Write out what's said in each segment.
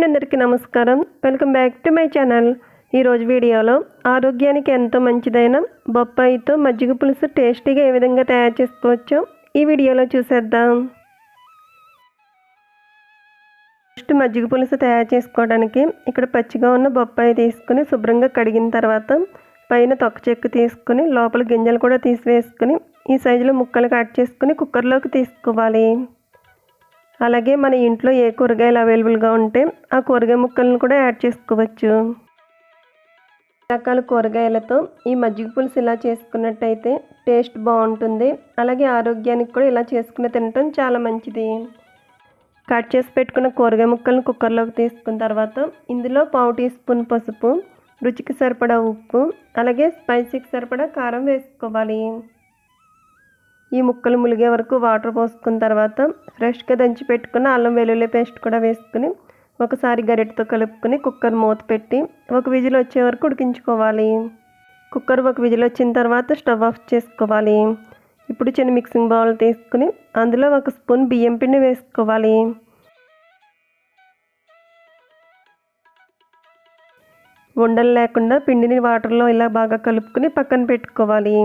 And అందరికీ నమస్కారం. Welcome back to my channel ఈరోజు వీడియోలో ఆరోగ్యానికి ఎంతో మంచిదైన బొప్పాయితో మజ్జిగ పులుసు టేస్టీగా ఏ విధంగా తయారు చేసుకోవచ్చో ఈ వీడియోలో చూసేద్దాం. ఫస్ట్ మజ్జిగ పులుసు తయారు చేసుకోవడానికి ఇక్కడ పచ్చిగా ఉన్న బొప్పాయి తీసుకుని శుభ్రంగా కడిగిన తర్వాత పైన తొక్క చెక్కు తీసుకుని లోపల గింజలు కూడా తీసివేసుకుని ఈ సైజులో ముక్కలు కట్ చేసుకుని కుక్కర్లోకి తీసుకోవాలి. అలాగే మన ఇంట్లో ఏ కూరగాయలు అవైలబుల్గా ఉంటే ఆ కూరగాయ ముక్కలను కూడా యాడ్ చేసుకోవచ్చు. రకాల కూరగాయలతో ఈ మజ్జిగ పులుసు ఇలా చేసుకున్నట్టయితే టేస్ట్ బాగుంటుంది. అలాగే ఆరోగ్యానికి కూడా ఇలా చేసుకుని తినటం చాలా మంచిది. కట్ చేసి పెట్టుకున్న కూరగాయ ముక్కలను కుక్కర్లోకి తీసుకున్న తర్వాత ఇందులో పావు టీ స్పూన్ పసుపు రుచికి సరిపడా ఉప్పు అలాగే స్పైసీకి సరిపడా కారం వేసుకోవాలి. ఈ ముక్కలు ములిగే వరకు వాటర్ పోసుకున్న తర్వాత ఫ్రెష్గా దంచి పెట్టుకున్న అల్లం వెల్లుల్లి పేస్ట్ కూడా వేసుకుని ఒకసారి గరిటతో కలుపుకొని కుక్కర్ మూత పెట్టి ఒక విజిల్ వచ్చే వరకు ఉడికించుకోవాలి. కుక్కర్ ఒక విజిల్ వచ్చిన తర్వాత స్టవ్ ఆఫ్ చేసుకోవాలి. ఇప్పుడు చిన్న మిక్సింగ్ బౌల్ తీసుకుని అందులో ఒక స్పూన్ బియ్యం పిండి వేసుకోవాలి. ఉండలు లేకుండా పిండిని వాటర్లో ఇలా బాగా కలుపుకొని పక్కన పెట్టుకోవాలి.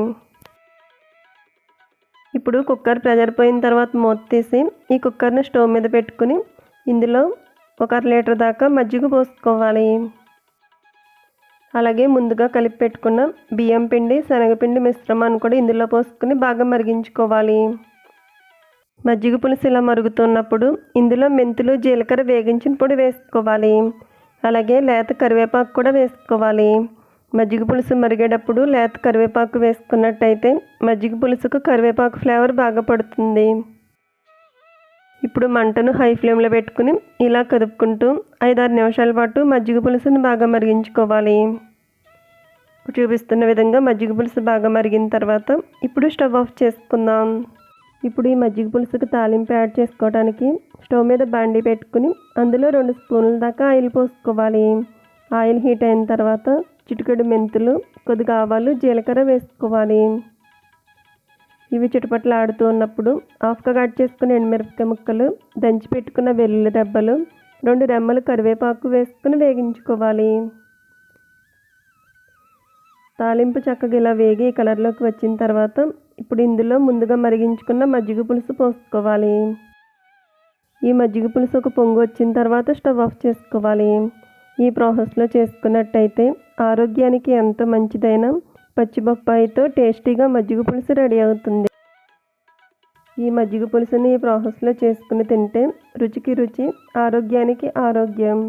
ఇప్పుడు కుక్కర్ ప్రెజర్ పోయిన తర్వాత మూత తీసి ఈ కుక్కర్ని స్టవ్ మీద పెట్టుకుని ఇందులో ఒక అర లీటర్ దాకా మజ్జిగ పోసుకోవాలి. అలాగే ముందుగా కలిపి పెట్టుకున్న బియ్యం పిండి శనగపిండి మిశ్రమాన్ని కూడా ఇందులో పోసుకుని బాగా మరిగించుకోవాలి. మజ్జిగ పులుసు ఇలా మరుగుతున్నప్పుడు ఇందులో మెంతులు జీలకర్ర వేగించిన పొడి వేసుకోవాలి. అలాగే లేత కరివేపాకు కూడా వేసుకోవాలి. మజ్జిగ పులుసు మరిగేటప్పుడు లేత కరివేపాకు వేసుకున్నట్టయితే మజ్జిగ పులుసుకు కరివేపాకు ఫ్లేవర్ బాగా పడుతుంది. ఇప్పుడు మంటను హై ఫ్లేమ్లో పెట్టుకుని ఇలా కదుపుకుంటూ ఐదారు నిమిషాల పాటు మజ్జిగ పులుసును బాగా మరిగించుకోవాలి. చూపిస్తున్న విధంగా మజ్జిగ పులుసు బాగా మరిగిన తర్వాత ఇప్పుడు స్టవ్ ఆఫ్ చేసుకుందాం. ఇప్పుడు ఈ మజ్జిగ పులుసుకు తాలింపు యాడ్ చేసుకోవడానికి స్టవ్ మీద బాండి పెట్టుకుని అందులో రెండు స్పూన్ల దాకా ఆయిల్ పోసుకోవాలి. ఆయిల్ హీట్ అయిన తర్వాత చిటికెడు మెంతులు కొద్దిగా ఆవాలు జీలకర్ర వేసుకోవాలి. ఇవి చుట్టుపట్ల ఆడుతూ ఉన్నప్పుడు హాఫ్గా కట్ చేసుకున్న ఎండుమిరపకాయ ముక్కలు దంచి పెట్టుకున్న వెల్లుల్లి దెబ్బలు రెండు రెమ్మలు కరివేపాకు వేసుకుని వేగించుకోవాలి. తాలింపు చక్కగా ఇలా వేగి కలర్లోకి వచ్చిన తర్వాత ఇప్పుడు ఇందులో ముందుగా మరిగించుకున్న మజ్జిగ పులుసు పోసుకోవాలి. ఈ మజ్జిగ పులుసు ఒక పొంగు వచ్చిన తర్వాత స్టవ్ ఆఫ్ చేసుకోవాలి. ఈ ప్రాసెస్లో చేసుకున్నట్టయితే ఆరోగ్యానికి ఎంతో మంచిదైన పచ్చి బొప్పాయితో టేస్టీగా మజ్జిగ పులుసు రెడీ అవుతుంది. ఈ మజ్జిగ పులుసుని ఈ ప్రాసెస్లో చేసుకుని తింటే రుచికి రుచి ఆరోగ్యానికి ఆరోగ్యం.